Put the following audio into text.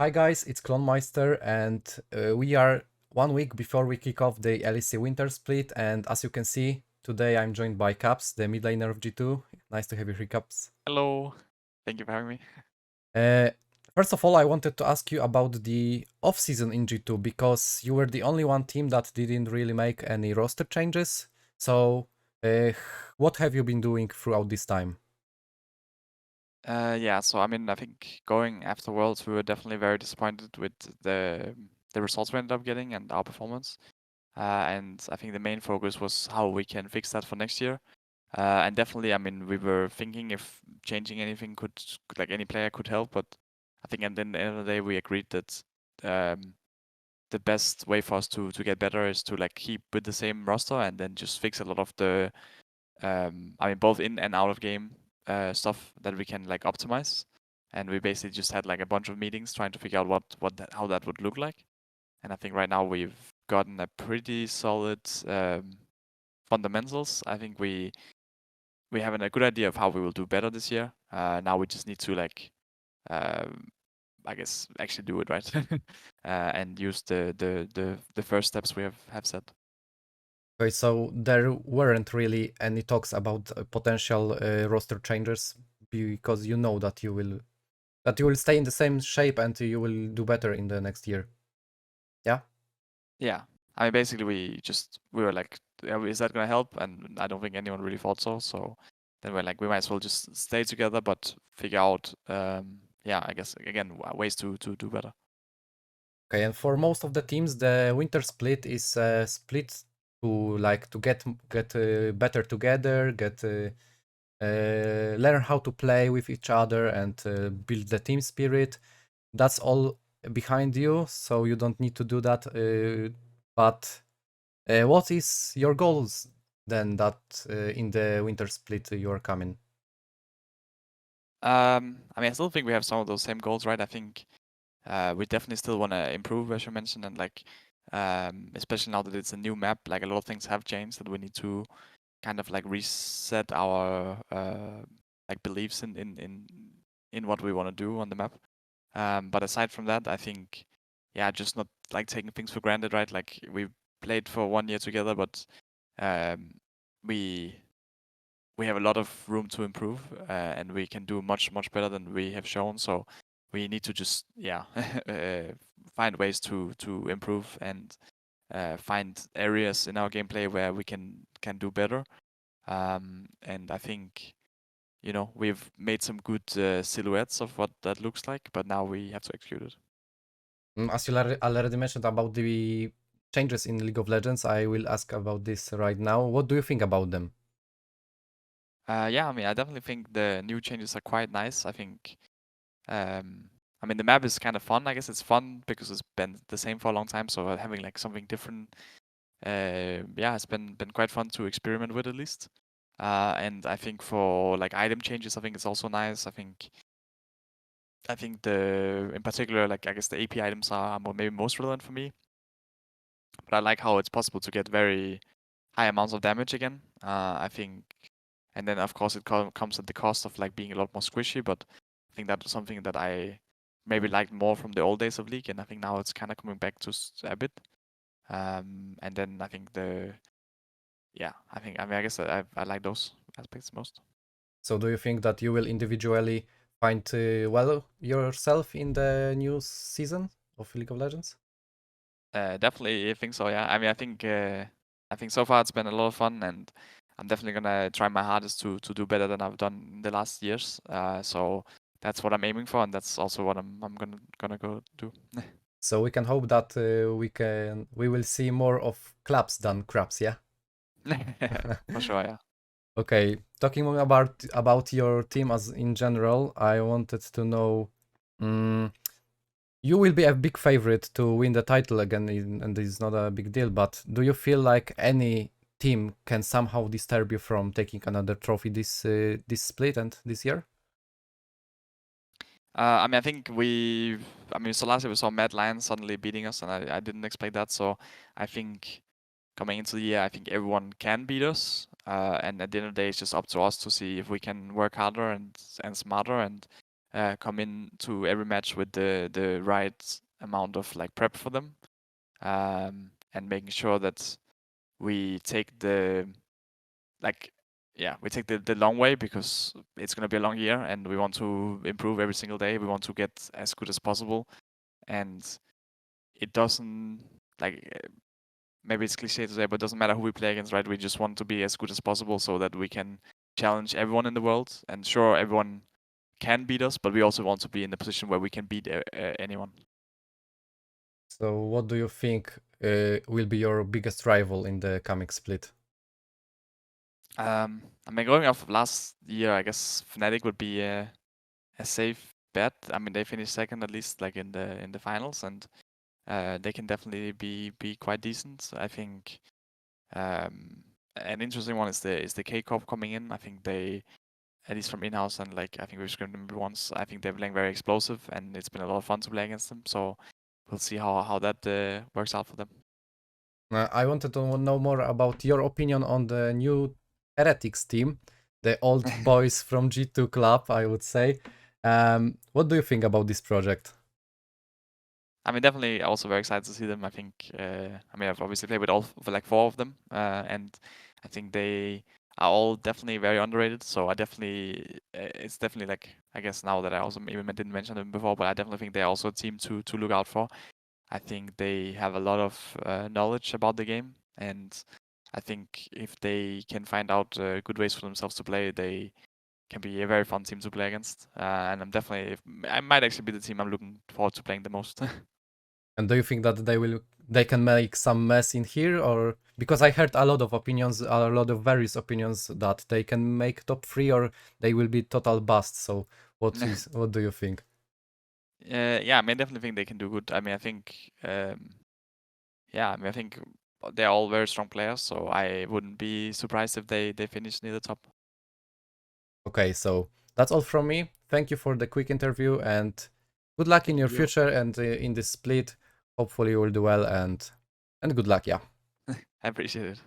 Hi guys, it's Clonmeister, and uh, we are one week before we kick off the LEC Winter Split. And as you can see, today I'm joined by Caps, the mid laner of G2. Nice to have you here, Caps. Hello. Thank you for having me. Uh, first of all, I wanted to ask you about the off season in G2 because you were the only one team that didn't really make any roster changes. So, uh, what have you been doing throughout this time? Uh, yeah, so I mean, I think going after Worlds, we were definitely very disappointed with the the results we ended up getting and our performance. Uh, and I think the main focus was how we can fix that for next year. Uh, and definitely, I mean, we were thinking if changing anything could, like any player could help, but I think at the end of the day, we agreed that um, the best way for us to to get better is to like keep with the same roster and then just fix a lot of the, um, I mean, both in and out of game uh, stuff that we can like optimize. And we basically just had like a bunch of meetings trying to figure out what what that, how that would look like. And I think right now we've gotten a pretty solid um, fundamentals. I think we we have a good idea of how we will do better this year. Uh, now we just need to like, um, I guess, actually do it right, uh, and use the, the the the first steps we have have set. Okay, so there weren't really any talks about uh, potential uh, roster changes because you know that you will that you will stay in the same shape and you will do better in the next year. Yeah. Yeah, I mean, basically, we just we were like, is that gonna help? And I don't think anyone really thought so. So then we're like, we might as well just stay together, but figure out, um, yeah, I guess again ways to to do better. Okay, and for most of the teams, the winter split is uh, split to like to get get uh, better together, get uh, uh, learn how to play with each other and uh, build the team spirit. That's all behind you, so you don't need to do that. Uh, but uh, what is your goals then? That in the winter split you are coming. Um, I mean, I still think we have some of those same goals, right? I think we definitely still want to improve, as you mentioned, and like um, especially now that it's a new map, like a lot of things have changed that we need to kind of like reset our uh, like beliefs in in in in what we want to do on the map. Um, but aside from that, I think yeah, just not like taking things for granted, right? Like we played for one year together, but um, we we have a lot of room to improve, uh, and we can do much much better than we have shown. So we need to just yeah uh, find ways to to improve and uh, find areas in our gameplay where we can can do better. Um, and I think you know we've made some good uh, silhouettes of what that looks like, but now we have to execute it. Mm, As you already mentioned about the changes in League of Legends, I will ask about this right now. What do you think about them? Uh, yeah, I mean, I definitely think the new changes are quite nice. I think, um, I mean, the map is kind of fun. I guess it's fun because it's been the same for a long time. So having like something different, uh, yeah, it's been been quite fun to experiment with at least. Uh, and I think for like item changes, I think it's also nice. I think, I think the in particular, like I guess the AP items are maybe most relevant for me. But I like how it's possible to get very high amounts of damage again. Uh, I think and then of course it co- comes at the cost of like being a lot more squishy but i think that's something that i maybe liked more from the old days of league and i think now it's kind of coming back to a bit. Um, and then i think the yeah i think i mean i guess i, I like those aspects most. So do you think that you will individually find uh, well yourself in the new season of League of Legends? uh, definitely i think so yeah. I mean i think uh, i think so far it's been a lot of fun and i'm definitely gonna try my hardest to to do better than i've done in the last years. Uh, so that's what i'm aiming for and that's also what i'm, I'm gonna gonna go do So we can hope that uh, we can we will see more of claps than craps, yeah. for sure yeah Okay, talking more about about your team as in general, I wanted to know. mm, you will be a big favorite to win the title again, in- and it's not a big deal. But do you feel like any team can somehow disturb you from taking another trophy this uh, this split and this year? Uh, I mean, I think we, I mean, so last year we saw Mad Lion suddenly beating us, and I, I didn't expect that. So I think coming into the year, I think everyone can beat us. Uh, and at the end of the day, it's just up to us to see if we can work harder and and smarter and uh, come in to every match with the the right amount of like prep for them, um, and making sure that we take the like yeah we take the, the long way because it's going to be a long year and we want to improve every single day. We want to get as good as possible. And it doesn't like uh, maybe it's cliche to say but it doesn't matter who we play against right? We just want to be as good as possible so that we can challenge everyone in the world. And sure everyone can beat us but we also want to be in the position where we can beat uh, anyone. So, what do you think uh, will be your biggest rival in the coming split? Um, I mean, going off of last year, I guess Fnatic would be a, a safe bet. I mean, they finished second at least, like in the in the finals, and uh, they can definitely be be quite decent. I think um, an interesting one is the is the K Corp coming in. I think they, at least from in house and like I think we've scrimmed them once. I think they're playing very explosive, and it's been a lot of fun to play against them. So we'll see how how that uh, works out for them. Uh, I wanted to know more about your opinion on the new Heretics team, the old boys from G2 Club, I would say. Um, what do you think about this project? I mean, definitely also very excited to see them. I think, uh, I mean, I've obviously played with all like four of them, uh, and I think they are all definitely very underrated. So I definitely, uh, it's definitely like I guess now that I also maybe didn't mention them before, but I definitely think they're also a team to to look out for. I think they have a lot of uh, knowledge about the game, and I think if they can find out uh, good ways for themselves to play, they can be a very fun team to play against. Uh, and I'm definitely, I might actually be the team I'm looking forward to playing the most. And do you think that they will they can make some mess in here or because I heard a lot of opinions, a lot of various opinions that they can make top 3 or they will be total bust. So what is what do you think? Uh, yeah, I mean, I definitely think they can do good. I mean, I think, um, yeah, I mean, I think they're all very strong players, so I wouldn't be surprised if they they finish near the top. Okay, so that's all from me. Thank you for the quick interview and good luck in your you. future and uh, in this split. Hopefully you will do well and and good luck, yeah. I appreciate it.